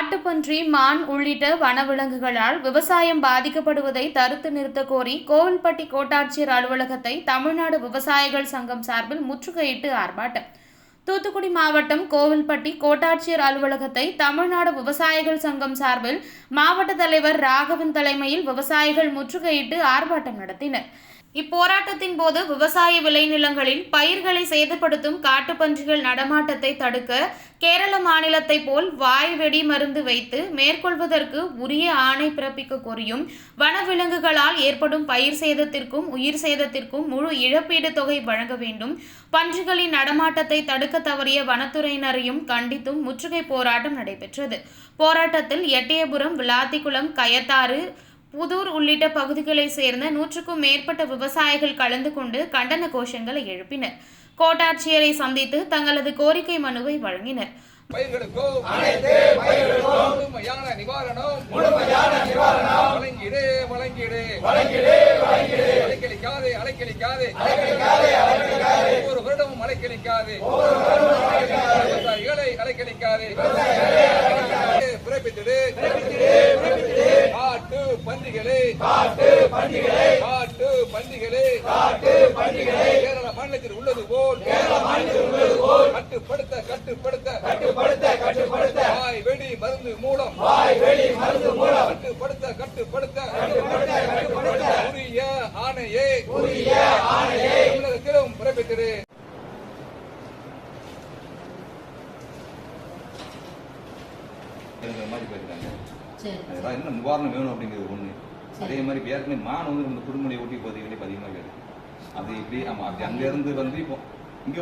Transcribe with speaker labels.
Speaker 1: காட்டுப்பன்றி மான் உள்ளிட்ட வனவிலங்குகளால் விவசாயம் பாதிக்கப்படுவதை தடுத்து நிறுத்த கோரி கோவில்பட்டி கோட்டாட்சியர் அலுவலகத்தை தமிழ்நாடு விவசாயிகள் சங்கம் சார்பில் முற்றுகையிட்டு ஆர்ப்பாட்டம். தூத்துக்குடி மாவட்டம் கோவில்பட்டி கோட்டாட்சியர் அலுவலகத்தை தமிழ்நாடு விவசாயிகள் சங்கம் சார்பில் மாவட்ட தலைவர் ராகவன் தலைமையில் விவசாயிகள் முற்றுகையிட்டு ஆர்ப்பாட்டம் நடத்தினர். இப்போராட்டத்தின் போது விவசாய விளைநிலங்களில் பயிர்களை சேதப்படுத்தும் காட்டுப்பன்றிகள் நடமாட்டத்தை தடுக்க கேரள மாநிலத்தை போல் வாய் வெடி மருந்து வைத்து மேற்கொள்வதற்கு உரிய ஆணை பிறப்பிக்க கோரியும் வனவிலங்குகளால் ஏற்படும் பயிர் சேதத்திற்கும் உயிர் சேதத்திற்கும் முழு இழப்பீடு தொகை வழங்க வேண்டும். பன்றிகளின் நடமாட்டத்தை தடுக்க தவறிய வனத்துறையினரையும் கண்டித்தும் முற்றுகை போராட்டம் நடைபெற்றது. போராட்டத்தில் எட்டயபுரம் விளாத்திக்குளம் கயத்தாறு புதூர் உள்ளிட்ட பகுதிகளைச் சேர்ந்த நூற்றுக்கும் மேற்பட்ட விவசாயிகள் கலந்து கொண்டு கண்டன கோஷங்களை எழுப்பினர். கோட்டாட்சியரை சந்தித்து தங்களது கோரிக்கை மனுவை வழங்கினர்.
Speaker 2: பயிர்களுக்கும் முழுமையான நிவாரணம். முழுமையான நிவாரணம். வழங்கிடு வழங்கிடு. வழங்கிடு வழங்கிடு. அலைக்கழிக்காதே அலைக்கழிக்காதே. அலைக்கழிக்காதே அலைக்கழிக்காதே. ஒவ்வொரு வருடமும் அலைக்கழிக்காதே. விவசாயிகளை அலைக்கழிக்காதே. பிறப்பித்திடு காட்டு பன்றிகளே காட்டு பன்றிகளே காட்டு பன்றிகளே காட்டு பன்றிகளே கேரள மாநிலத்தில் உள்ளது போல் கேரள மாநிலத்தில் உள்ளது போல் கட்டுப்படுத்த கட்டுப்படுத்த கட்டுப்படுத்த கட்டுப்படுத்த. வாய் வெடி மருந்து மூலம் வாய் வெடி மருந்து மூலம் கட்டுப்படுத்த கட்டுப்படுத்த. கட்டுப்படுத்த கட்டுப்படுத்த. உரிய ஆணையை உரிய ஆணையை தமிழகத்திலும்
Speaker 3: மாதிரி போயிருக்காங்க அதெல்லாம் என்ன நிவாரணம் வேணும் அப்படிங்கிறது ஒண்ணு. அதே மாதிரி ஏற்கனவே மான் வந்து நம்ம குடும்பங்களை ஓட்டி பகுதிகளே அதிகமாக இருக்கு அது இப்படி ஆமா அப்படி அங்க இருந்து வந்து இப்போ